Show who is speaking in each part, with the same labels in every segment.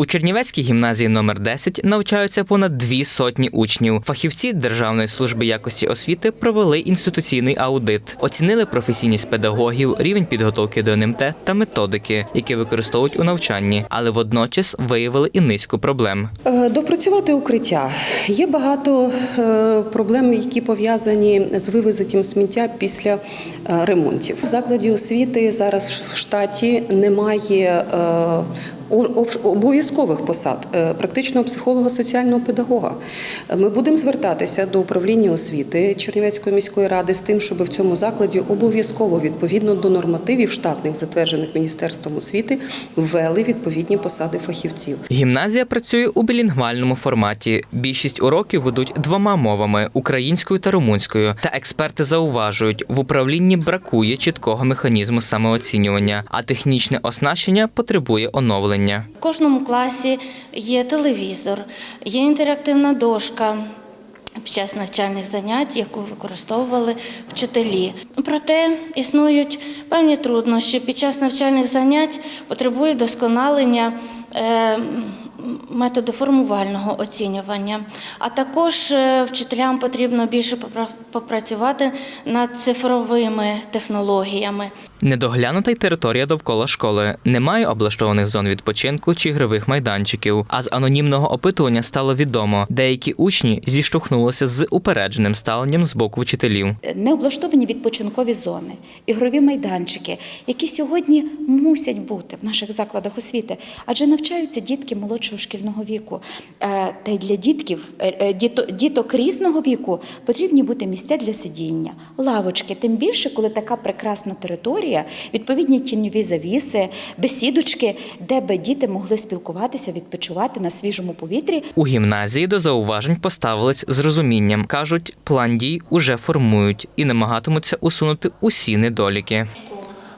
Speaker 1: У Чернівецькій гімназії номер 10 навчаються понад дві сотні учнів. Фахівці Державної служби якості освіти провели інституційний аудит, оцінили професійність педагогів, рівень підготовки до НМТ та методики, які використовують у навчанні, але водночас виявили і низку проблем.
Speaker 2: Е, Допрацювати укриття. Є багато е, проблем, які пов'язані з вивезенням сміття після е, ремонтів. В закладі освіти зараз в штаті немає обов'язкових посад е, практичного психолога, соціального педагога. Ми будемо звертатися до управління освіти Чернівецької міської ради з тим, щоб в цьому закладі обов'язково відповідно до нормативів штатних, затверджених міністерством освіти, ввели відповідні посади фахівців.
Speaker 1: Гімназія працює у білінгвальному форматі. Більшість уроків ведуть двома мовами українською та румунською. Та експерти зауважують, в управлінні бракує чіткого механізму самооцінювання, а технічне оснащення потребує оновлення.
Speaker 3: В кожному класі є телевізор, є інтерактивна дошка. Під час навчальних занять, яку використовували вчителі. Проте існують певні труднощі. Під час навчальних занять потребує досконалення е, методу формувального оцінювання. А також е, вчителям потрібно більше попрацювати над цифровими технологіями.
Speaker 1: Недоглянута й територія довкола школи. Немає облаштованих зон відпочинку чи ігрових майданчиків. А з анонімного опитування стало відомо, деякі учні зіштовхнулися з упередженим ставленням з боку вчителів.
Speaker 4: не облаштовані відпочинкові зони, ігрові майданчики, які сьогодні мусять бути в наших закладах освіти, адже навчаються дітки молодшого шкільного віку. Е, Та й для дітків, е, е, діто- діток різного віку потрібні бути місця для сидіння, лавочки. Тим більше, коли така прекрасна територія, відповідні тіньові завіси, бесідочки, де би діти могли спілкуватися, відпочивати на свіжому повітрі.
Speaker 1: У гімназії до зауважень поставились з розумінням. кажуть, план дій уже формують і намагатимуться усунути усі недоліки.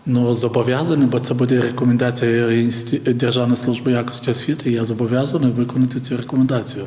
Speaker 5: Ну, зобов'язаний, бо це буде рекомендація Державної служби якості освіти. Я зобов'язаний виконати цю рекомендацію.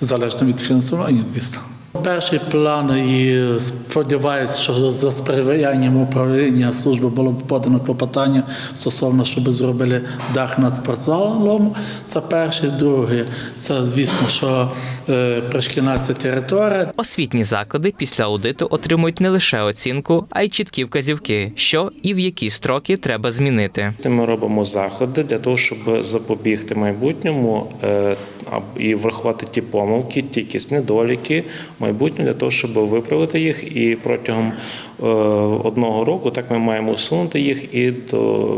Speaker 5: Залежно від фінансування, звісно. Перший план і сподіваюся, що за сприянням управління служби було б подано клопотання стосовно, щоб зробили дах над спортзалом. Це перший, другий. Це звісно, що е, пришкільна це територія.
Speaker 1: Освітні заклади після аудиту отримують не лише оцінку, а й чіткі вказівки, що і в які строки треба змінити.
Speaker 6: Ми робимо заходи для того, щоб запобігти майбутньому е, і врахувати ті помилки, ті якісь недоліки в для того, щоб виправити їх. І протягом е, одного року так ми маємо усунути їх і до.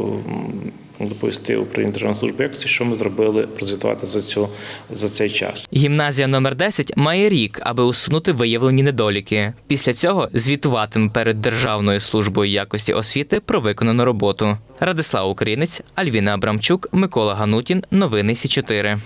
Speaker 6: Доповісти управління Державної служби якості, що ми зробили, прозвітувати за цю за цей час.
Speaker 1: Гімназія номер 10 має рік, аби усунути виявлені недоліки. Після цього звітуватиме перед Державною службою якості освіти про виконану роботу. Радислав Українець, Альвіна Абрамчук, Микола Ганутін. Новини Сі 4